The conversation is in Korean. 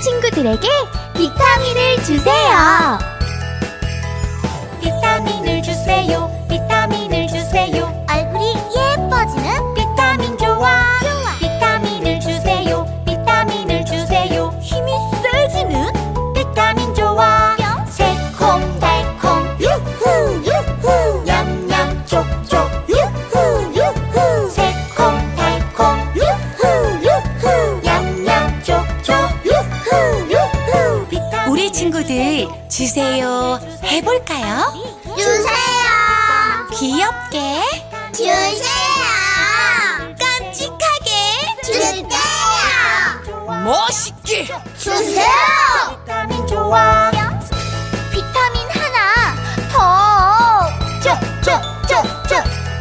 친구들에게 비타민을 주세요. 친구들 주세요 해볼까요? 주세요. 귀엽게 주세요. 깜찍하게 주세요. 멋있게 주세요. 비타민 하나 더. 저, 저, 저, 저.